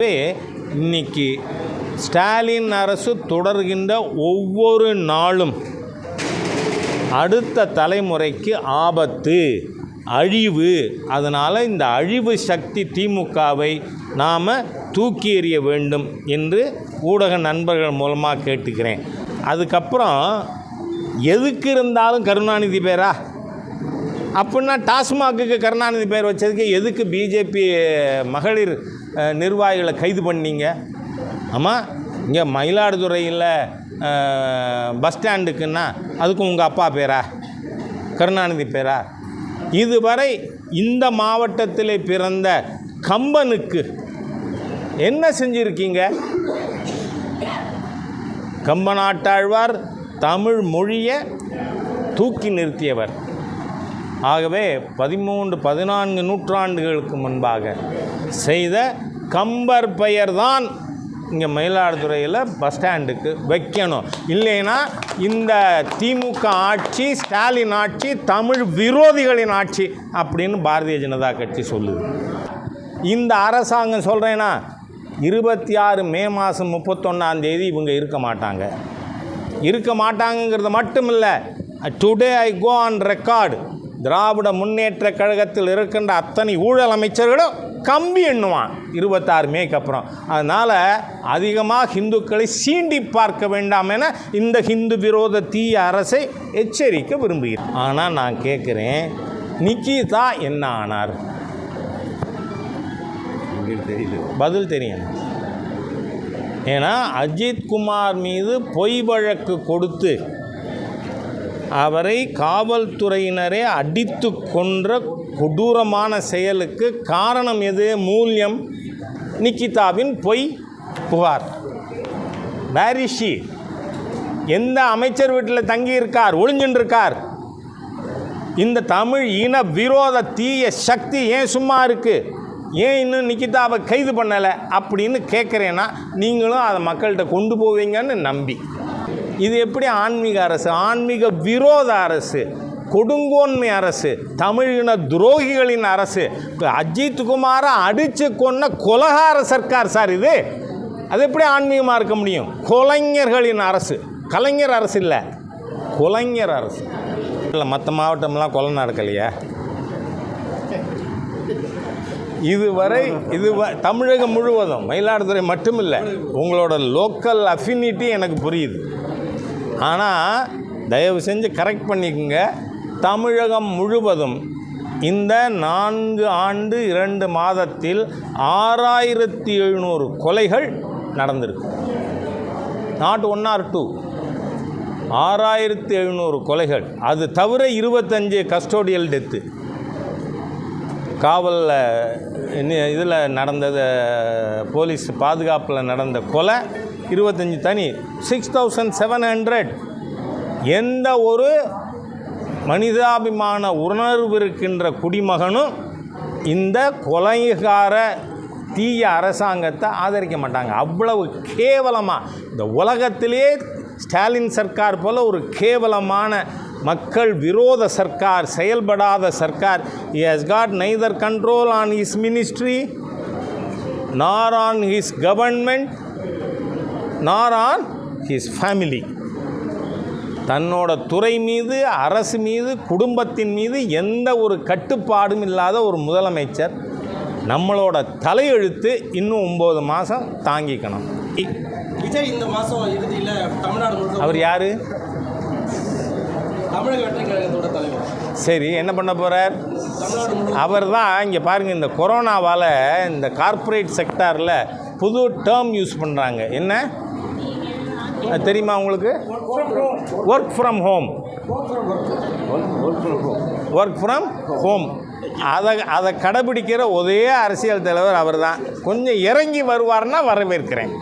எனவே இன்னைக்கு ஸ்டாலின் அரசு தொடர்கின்ற ஒவ்வொரு நாளும் அடுத்த தலைமுறைக்கு ஆபத்து அழிவு. அதனால் இந்த அழிவு சக்தி திமுகவை நாம் தூக்கி எறிய வேண்டும் என்று ஊடக நண்பர்கள் மூலமாக கேட்டுக்கிறேன். அதுக்கப்புறம் எதுக்கு இருந்தாலும் கருணாநிதி பேரா? அப்படின்னா டாஸ்மாகுக்கு கருணாநிதி பேர் வச்சதுக்கு எதுக்கு பிஜேபி மகளிர் நிர்வாகிகளை கைது பண்ணீங்க? ஆமாம் இங்கே மயிலாடுதுறையில் பஸ் ஸ்டாண்டுக்குன்னா அதுக்கும் உங்கள் அப்பா பேரா? கருணாநிதி பேரா? இதுவரை இந்த மாவட்டத்தில் பிறந்த கம்பனுக்கு என்ன செஞ்சுருக்கீங்க? கம்பநாட்டாழ்வார் தமிழ் மொழியை தூக்கி நிறுத்தியவர். ஆகவே பதிமூன்று பதினான்கு நூற்றாண்டுகளுக்கு முன்பாக செய்த கம்பர் பெயர்தான் இங்கே மயிலாடுதுறையில் பஸ் ஸ்டாண்டுக்கு வைக்கணும். இல்லைன்னா இந்த திமுக ஆட்சி ஸ்டாலின் ஆட்சி தமிழ் விரோதிகளின் ஆட்சி அப்படின்னு பாரதிய ஜனதா கட்சி சொல்லுது. இந்த அரசாங்கம் சொல்கிறேன்னா இருபத்தி ஆறு மே மாதம் முப்பத்தொன்னாம் தேதி இவங்க இருக்க மாட்டாங்க. இருக்க மாட்டாங்கங்கிறது மட்டும் இல்லை today I go on record Dravida Munnetra கழகத்தில் இருக்கின்ற அத்தனை ஊழல் அமைச்சர்களும் கம்பி எண்ணுவான். இருபத்தாறு மேக்கு அப்புறம். அதனால் அதிகமாக இந்துக்களை சீண்டி பார்க்க வேண்டாம் என இந்த ஹிந்து விரோத தீய அரசை எச்சரிக்க விரும்புகிறேன். ஆனால் நான் கேட்குறேன் நிக்கிதா என்ன ஆனார்? பதில் தெரியும். ஏன்னா அஜித் குமார் மீது பொய் வழக்கு கொடுத்து அவரை காவல்துறையினரே அடித்து கொன்ற கொடூரமான செயலுக்கு காரணம் எது? மூல்யம். நிக்கிதாவின் பொய் புகார். பாரிஷி எந்த அமைச்சர் வீட்டில் தங்கியிருக்கார்? ஒளிஞ்சின்றிருக்கார். இந்த தமிழ் இன விரோத தீய சக்தி ஏன் சும்மா இருக்குது ஏன் இன்னும் நிக்கிதாவை கைது பண்ணலை? அப்படின்னு கேட்குறேன்னா நீங்களும் அதை மக்கள்கிட்ட கொண்டு போவீங்கன்னு நம்பி. இது எப்படி ஆன்மீக அரசு? ஆன்மீக விரோத அரசு கொடுங்கோன்மை அரசு தமிழின துரோகிகளின் அரசு. இப்போ அஜித் குமாரை அடித்து கொன்ன கொலகார சர்க்கார் சார் இது. அது எப்படி ஆன்மீகமாக இருக்க முடியும்? கொலைஞர்களின் அரசு. கலைஞர் அரசு இல்லை. கொலைஞர் அரசு. இல்லை மற்ற மாவட்டம்லாம் கொலை நடக்கலையா. இதுவரை இது வ- தமிழகம் முழுவதும் மயிலாடுதுறை மட்டுமில்லை உங்களோட லோக்கல் அஃபினிட்டி எனக்கு புரியுது. ஆனால் தயவு செஞ்சு கரெக்ட் பண்ணிக்கோங்க. தமிழகம் முழுவதும் இந்த நான்கு ஆண்டு இரண்டு மாதத்தில் ஆறாயிரத்தி எழுநூறு கொலைகள் நடந்திருக்கு. நாட் ஒன் ஆர் டூ ஆறாயிரத்தி எழுநூறு கொலைகள். அது தவிர இருபத்தஞ்சு கஸ்டோடியல் டெத்து காவலில் இதில் நடந்தது போலீஸ் பாதுகாப்பில் நடந்த கொலை இருபத்தஞ்சி தனி சிக்ஸ் தௌசண்ட் செவன் ஹண்ட்ரட் எந்த ஒரு மனிதாபிமான உணர்வு இருக்கின்ற குடிமகனும் இந்த கொலைகார தீய அரசாங்கத்தை ஆதரிக்க மாட்டாங்க. அவ்வளவு கேவலமாக இந்த உலகத்திலே ஸ்டாலின் சர்க்கார் போல் ஒரு கேவலமான மக்கள் விரோத சர்க்கார் செயல்படாத Sarkar. He has got neither control on his ministry nor on his government nor on his family. தன்னோட துறை மீது அரசு மீது குடும்பத்தின் மீது எந்த ஒரு கட்டுப்பாடும் இல்லாத ஒரு முதலமைச்சர் நம்மளோட தலையெழுத்து இன்னும் ஒம்பது மாதம் தாங்கிக்கணும். இ- விஜய் இந்த மாசம் இறுதியில் தமிழ்நாடு அவர் யார்? சரி என்ன பண்ண போகிறார் அவர் தான் இங்கே பாருங்கள் இந்த கொரோனாவால் இந்த கார்ப்பரேட் செக்டாரில் புது டேர்ம் யூஸ் பண்ணுறாங்க என்ன? தெரியுமா உங்களுக்கு? Work from home work from home அதை அதை கடைபிடிக்கிற ஒரே அரசியல் தலைவர் அவர் தான் கொஞ்சம் இறங்கி வருவார்னா வரவேற்கிறேன்.